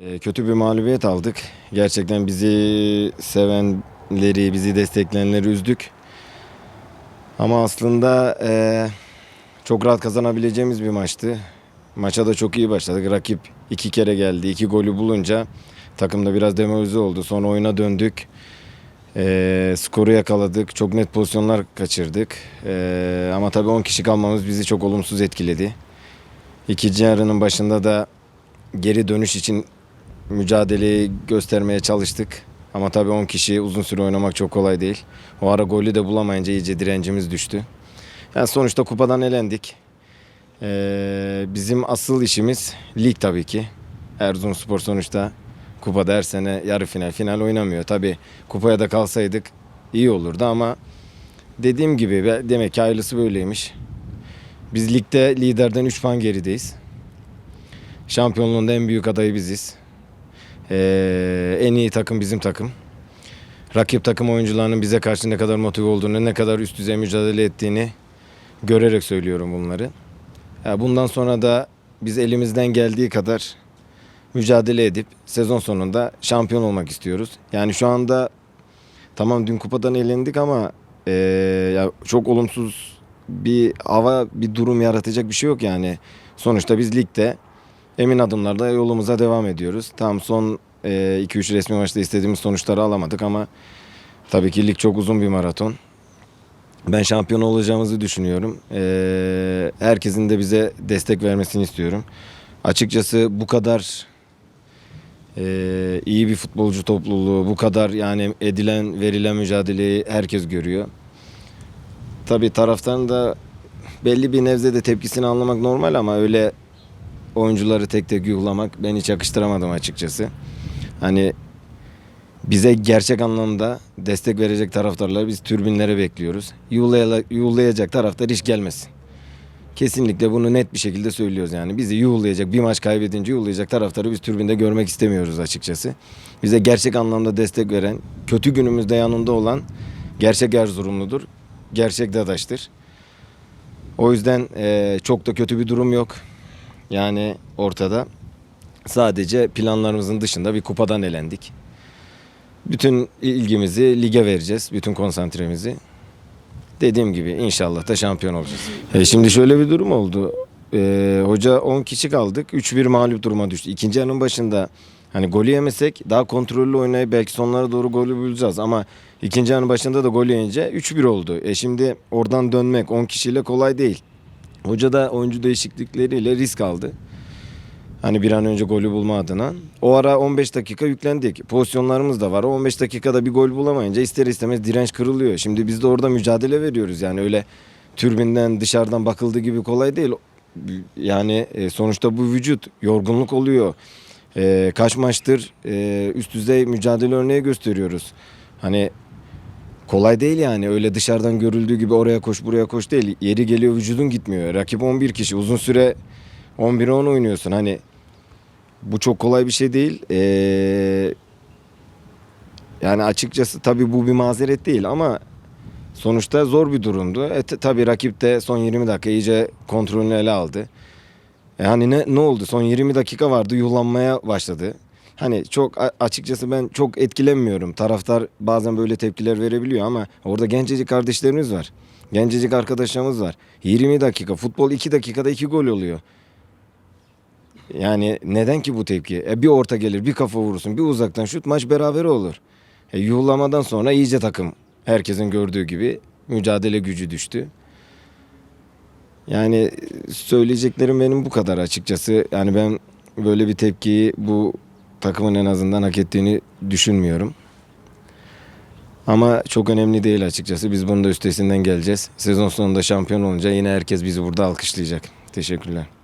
Ee, Kötü bir mağlubiyet aldık. Gerçekten bizi sevenleri, bizi destekleyenleri üzdük. Ama aslında eee, çok rahat kazanabileceğimiz bir maçtı. Maça da çok iyi başladık. Rakip iki kere geldi. iki golü bulunca takımda biraz demoralize oldu. Sonra oyuna döndük. Eee, skoru yakaladık. Çok net pozisyonlar kaçırdık. Eee, ama tabii 10 kişi kalmamız bizi çok olumsuz etkiledi. İkinci yarının başında da geri dönüş için mücadeleyi göstermeye çalıştık. Ama tabii 10 kişi uzun süre oynamak çok kolay değil. O ara golü de bulamayınca iyice direncimiz düştü. Yani sonuçta kupadan elendik. Ee, bizim asıl işimiz lig tabii ki. Erzurumspor sonuçta kupada her sene yarı final final oynamıyor. Tabii kupaya da kalsaydık iyi olurdu ama dediğim gibi demek ki hayırlısı böyleymiş. Biz ligde liderden 3 puan gerideyiz. Şampiyonluğun da en büyük adayı biziz. Ee, en iyi takım bizim takım. Rakip takım oyuncularının bize karşı ne kadar motive olduğunu, ne kadar üst düzey mücadele ettiğini görerek söylüyorum bunları. Ya bundan sonra da biz elimizden geldiği kadar mücadele edip sezon sonunda şampiyon olmak istiyoruz. Yani şu anda tamam dün kupadan elendik ama eee, ya çok olumsuz bir hava, bir durum yaratacak bir şey yok yani. Sonuçta biz ligde emin adımlarla yolumuza devam ediyoruz. Tam son 2-3 resmi maçta istediğimiz sonuçları alamadık ama tabii ki lig çok uzun bir maraton. Ben şampiyon olacağımızı düşünüyorum. Ee, herkesin de bize destek vermesini istiyorum. Açıkçası bu kadar e, iyi bir futbolcu topluluğu, bu kadar yani edilen, verilen mücadeleyi herkes görüyor. Tabii taraftan da belli bir nevzede tepkisini anlamak normal ama öyle oyuncuları tek tek yuhlamak ben hiç yakıştıramadım açıkçası. Hani bize gerçek anlamda destek verecek taraftarları biz türbinlere bekliyoruz. Yuhlayacak taraftar hiç gelmesin. Kesinlikle bunu net bir şekilde söylüyoruz yani. Bizi yuhlayacak, bir maç kaybedince yuhlayacak taraftarı biz türbinde görmek istemiyoruz açıkçası. Bize gerçek anlamda destek veren, kötü günümüzde yanında olan gerçek Erzurumludur. Gerçek Dadaş'tır. O yüzden eee, çok da kötü bir durum yok. Yani ortada. Sadece planlarımızın dışında bir kupadan elendik. Bütün ilgimizi lige vereceğiz. Bütün konsantremizi. Dediğim gibi inşallah da şampiyon olacağız. E şimdi şöyle bir durum oldu. E, hoca 10 kişi kaldık. 3-1 mağlup duruma düştü. İkinci yarının başında hani golü yemesek daha kontrollü oynayıp belki sonlara doğru golü bulacağız. Ama ikinci yarının başında da gol yiyince 3-1 oldu. E şimdi oradan dönmek 10 kişiyle kolay değil. Hoca da oyuncu değişiklikleriyle risk aldı. Hani bir an önce golü bulma adına. O ara 15 dakika yüklendik. Pozisyonlarımız da var. O 15 dakikada bir gol bulamayınca ister istemez direnç kırılıyor. Şimdi biz de orada mücadele veriyoruz. Yani öyle türbinden dışarıdan bakıldığı gibi kolay değil. Yani e, sonuçta bu vücut yorgunluk oluyor. E, kaç maçtır e, üst düzey mücadele örneği gösteriyoruz. Hani kolay değil yani öyle dışarıdan görüldüğü gibi oraya koş buraya koş değil. Yeri geliyor vücudun gitmiyor. Rakip 11 kişi uzun süre 11'e 10 oynuyorsun. Hani bu çok kolay bir şey değil. Ee, yani açıkçası tabii bu bir mazeret değil ama sonuçta zor bir durumdu. E, tabii rakip de son 20 dakika iyice kontrolünü ele aldı. Yani ne, ne oldu? Son 20 dakika vardı yuhlanmaya başladı. Hani çok açıkçası ben çok etkilenmiyorum. Taraftar bazen böyle tepkiler verebiliyor ama orada gencecik kardeşlerimiz var. Gencecik arkadaşlarımız var. 20 dakika futbol 2 dakikada 2 gol oluyor. Yani neden ki bu tepki? E bir orta gelir, bir kafa vurursun, bir uzaktan şut maç beraber olur. E yuhlamadan sonra iyice takım herkesin gördüğü gibi mücadele gücü düştü. Yani söyleyeceklerim benim bu kadar açıkçası. Yani ben böyle bir tepkiyi bu takımın en azından hak ettiğini düşünmüyorum. Ama çok önemli değil açıkçası. Biz bunun da üstesinden geleceğiz. Sezon sonunda şampiyon olunca yine herkes bizi burada alkışlayacak. Teşekkürler.